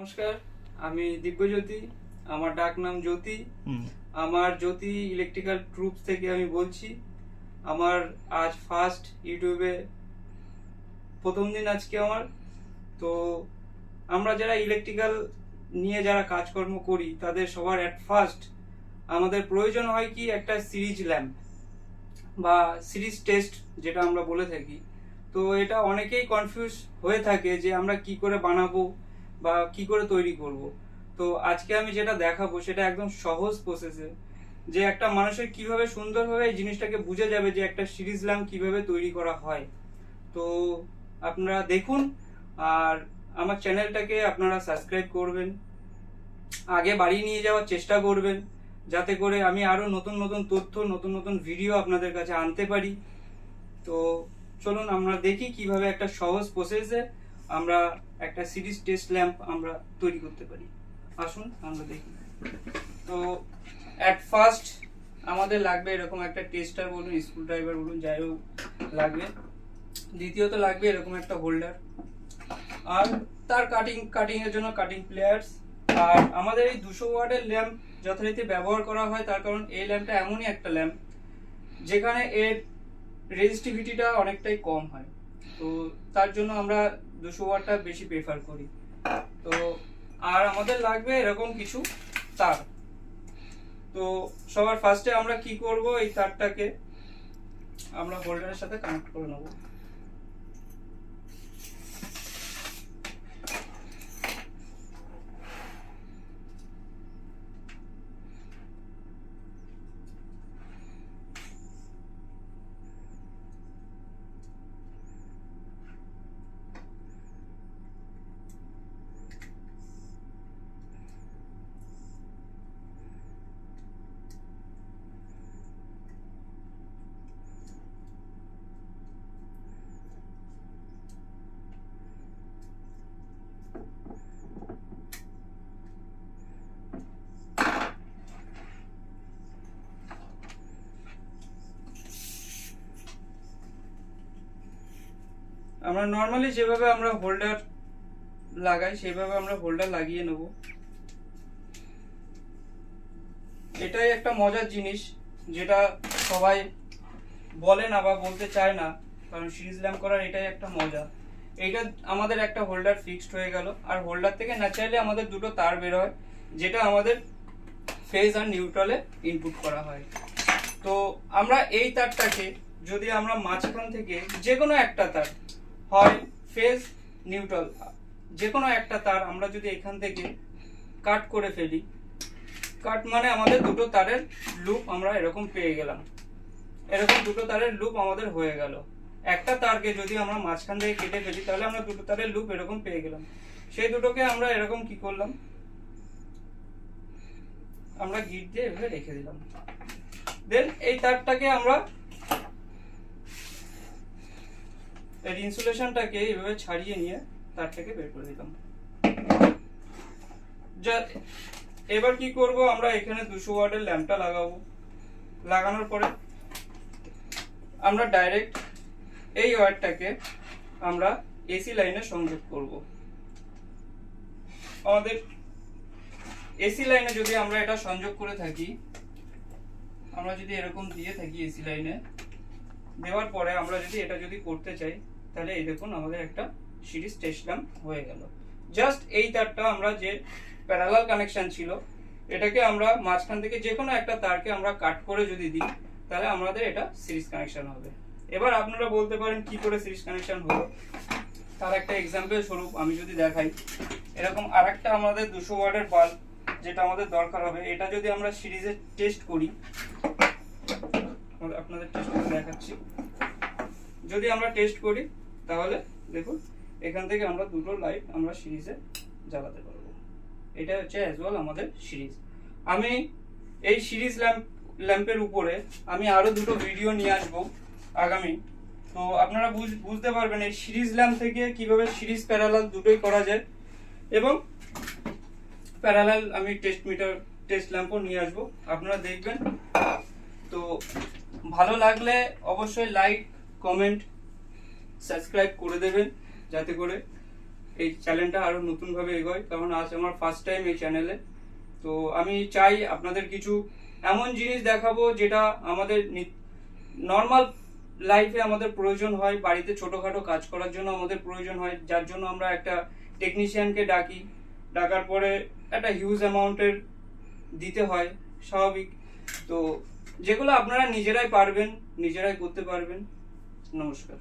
নমস্কার আমি দিব্যজ্যোতি আমার ডাক নাম জ্যোতি। আমার জ্যোতি ইলেকট্রিক্যাল ট্রুপস থেকে আমি বলছি আমার আজ ফার্স্ট ইউটিউবে প্রথম দিন আজকে আমার। তো আমরা যারা ইলেকট্রিক্যাল নিয়ে যারা কাজকর্ম করি তাদের সবার অ্যাট ফার্স্ট আমাদের প্রয়োজন হয় কি একটা সিরিজ ল্যাম্প বা সিরিজ টেস্ট যেটা আমরা বলে থাকি। তো এটা অনেকেই কনফিউজ হয়ে থাকে যে আমরা কি করে বানাবো বা কি করে তৈরি করব। তো আজকে আমি যেটা দেখাবো সেটা একদম সহজ প্রসেসে যে একটা মানুষের কীভাবে সুন্দরভাবে এই জিনিসটাকে বুঝে যাবে যে একটা সিরিজ ল্যাম্প কীভাবে তৈরি করা হয়। তো আপনারা দেখুন, আর আমার চ্যানেলটাকে আপনারা সাবস্ক্রাইব করবেন, আগে বাড়ি নিয়ে যাওয়ার চেষ্টা করবেন, যাতে করে আমি আরও নতুন নতুন তথ্য, নতুন নতুন ভিডিও আপনাদের কাছে আনতে পারি। তো চলুন আমরা দেখি কীভাবে একটা সহজ প্রসেসে আমরা একটা সিরিজ টেস্ট ল্যাম্প আমরা তৈরি করতে পারি। আসুন, আমরা দেখি। তো অ্যাট ফার্স্ট আমাদের লাগবে এরকম একটা টেস্টার বলুন স্ক্রু ড্রাইভার বলুন, যাই হোক, লাগবে। দ্বিতীয়ত লাগবে এরকম একটা হোল্ডার আর তার কাটিং কাটিং এর জন্য কাটিং প্লেয়ার্স আর আমাদের এই দুশো ওয়াটের ল্যাম্প যথারীতি ব্যবহার করা হয়, তার কারণ এই ল্যাম্পটা এমনই একটা ল্যাম্প, যেখানে এর রেজিস্টিভিটিটা অনেকটাই কম হয়। তো তার জন্য আমরা দুশো ওয়াটটা বেশি প্রেফার করি। তো, আর আমাদের লাগবে এরকম কিছু তার। তো, সবার ফার্স্টে আমরা কি করব এই তারটাকে? আমরা হোল্ডারের সাথে কানেক্ট করে নেব। আমরা নর্মালি যেভাবে আমরা হোল্ডার লাগাই সেভাবে আমরা হোল্ডার লাগিয়ে নেব। এটাই একটা মজার জিনিস, যেটা সবাই বলে না বা বলতে চায় না, কারণ সিরিজ ল্যাম্প করার এটাই একটা মজা। এইটা আমাদের একটা হোল্ডার ফিক্সড হয়ে গেল। আর হোল্ডার থেকে ন্যাচারালি আমাদের দুটো তার বের হয়, যেটা আমাদের ফেজ আর নিউট্রালে ইনপুট করা হয়। তো আমরা এই তারটাকে যদি আমরা মাঝখান থেকে যে কোনো একটা তার হয় ফেজ নিউট্রাল। যে কোনো একটা তার আমরা যদি এখান থেকে কাট করে ফেলি, কাট মানে আমাদের দুটো তারের লুপ আমরা এরকম পেয়ে গেলাম। এরকম দুটো তারের লুপ আমাদের হয়ে গেল। একটা তারকে যদি আমরা মাঝখান থেকে কেটে ফেলি, তাহলে আমরা দুটো তারের লুপ এরকম পেয়ে গেলাম। সেই দুটোকে আমরা এরকম কি করলাম? আমরা গিট দিয়ে এভাবে রেখে দিলাম। দেন এই তারটাকে আমরা এর ইনসুলেশনটাকে এইভাবে ছাড়িয়ে নিয়ে তারটাকে বের করে দিলাম। যা, এবার কি করব? আমরা এখানে দুশো ওয়াটের ল্যাম্পটা লাগাবো। লাগানোর পরে আমরা ডাইরেক্ট এই ওয়্যারটাকে আমরা এসি লাইনে সংযোগ করব। আমাদের এসি লাইনে যদি আমরা এটা সংযোগ করে থাকি, আমরা যদি এরকম দিয়ে থাকি এসি লাইনে, দেওয়ার পরে আমরা যদি এটা যদি করতে চাই তাহলে এই দেখুন আমাদের একটা সিরিজ টেস্ট ল্যাম্প হয়ে গেল। জাস্ট এই তারটা আমরা যে প্যারালাল কানেকশন ছিল, এটাকে আমরা মাঝখান থেকে যে কোনো একটা তারকে আমরা কাট করে যদি দিই, তাহলে আমাদের এটা সিরিজ কানেকশন হবে। এবার আপনারা বলতে পারেন কি করে সিরিজ কানেকশন হলো। তার একটা এক্সাম্পল স্বরূপ আমি যদি দেখাই, এরকম আরেকটা আমাদের দুশো ওয়াটের বাল্ব যেটা আমাদের দরকার হবে। এটা যদি আমরা সিরিজে টেস্ট করি আপনাদের টেস্ট করে দেখাচ্ছি। যদি আমরা টেস্ট করি তাহলে দেখুন, এখান থেকে আমরা দুটো লাইট আমরা সিরিজে জ্বালাতে পারব। এটা হচ্ছে অ্যাজ ওয়েল আমাদের সিরিজ আমি এই সিরিজ ল্যাম্প ল্যাম্পের উপরে আমি আরও দুটো ভিডিও নিয়ে আসব আগামী। তো আপনারা বুঝ- বুঝতে পারবেন এই সিরিজ ল্যাম্প থেকে কীভাবে সিরিজ প্যারালাল দুটোই করা যায়। এবং প্যারালাল আমি টেস্ট মিটার টেস্ট ল্যাম্পও নিয়ে আসব। আপনারা দেখবেন। তো ভালো লাগলে অবশ্যই লাইক কমেন্ট সাবস্ক্রাইব করে দেবেন যাতে করে এই চ্যানেলটা আরও নতুনভাবে এগোয়। কারণ আজ আমার ফার্স্ট টাইম এই চ্যানেলে তো আমি চাই আপনাদের কিছু এমন জিনিস দেখাবো যেটা আমাদের নর্মাল লাইফে আমাদের প্রয়োজন হয়। বাড়িতে ছোটখাটো কাজ করার জন্য আমাদের প্রয়োজন হয়। যার জন্য আমরা একটা টেকনিশিয়ানকে ডাকি। ডাকার পরে একটা হিউজ অ্যামাউন্টের দিতে হয়, স্বাভাবিক। তো যেগুলো আপনারা নিজেরাই পারবেন, নিজেরাই করতে পারবেন। নমস্কার।